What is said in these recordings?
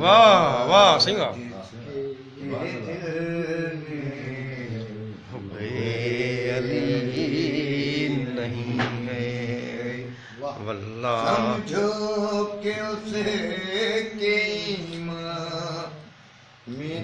واہ واہ صحیح نہیں ہے۔ واللہ سمجھو کہ اسے قیمہ میں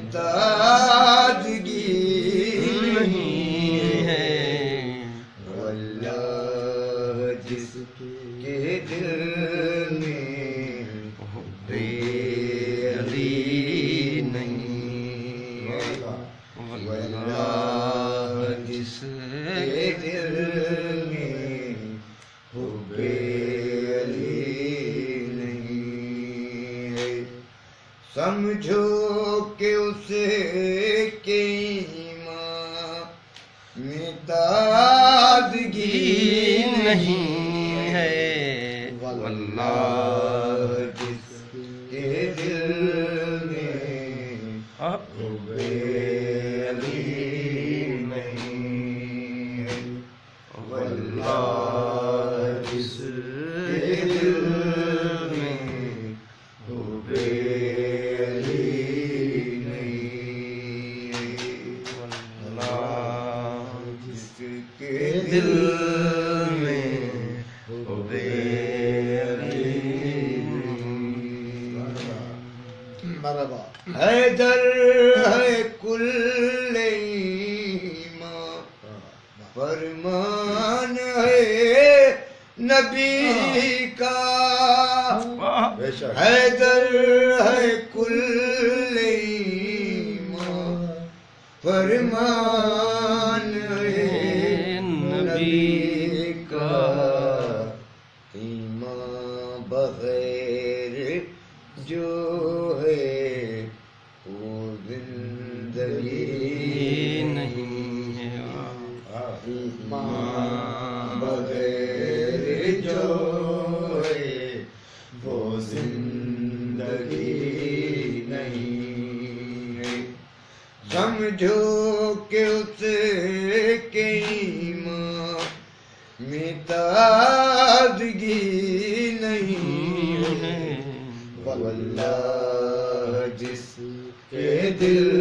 سمجھو کہ اسے میں تازگی نہیں ہے۔ واللہ جس کے دل میں دل میں حب مرحبا۔ حیدر ہے کل فرمان ہے نبی کا۔ بے شک حیدر ہے کل ایمان۔ فرمان جو ہے وہ زندگی نہیں ہے بغیر جو ہے وہ زندگی نہیں ہے سمجھو کہ اسے قیمہ میں تازگی نہیں ہے۔ اللہ جس کے دل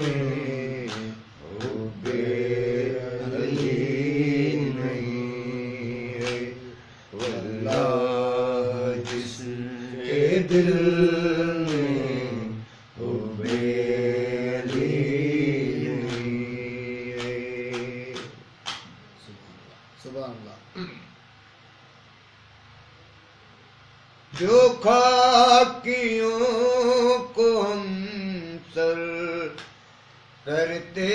میں حب علی نہیں ہے۔ واللہ جس کے دل جو خاکیوں کو ہم سر کرتے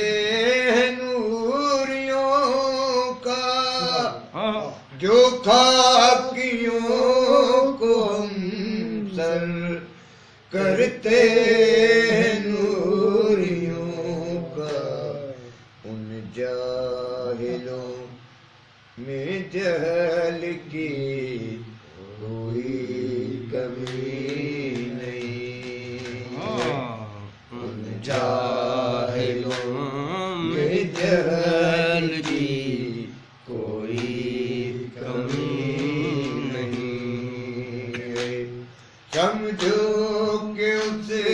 ہیں نوریوں کا؟ جو خاکیوں کو ہم سر کرتے ہیں نوریوں کا؟ ان جاہلوں میں جہل کی کوئی کمی نہیں ان جاہلوں میں جہل کی کوئی کمی نہیں ہے سمجھو کہ اسے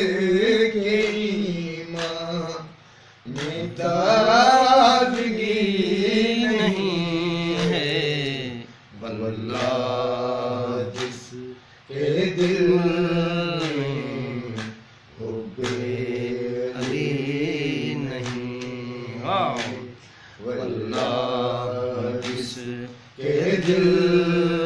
واللہ جس کے دل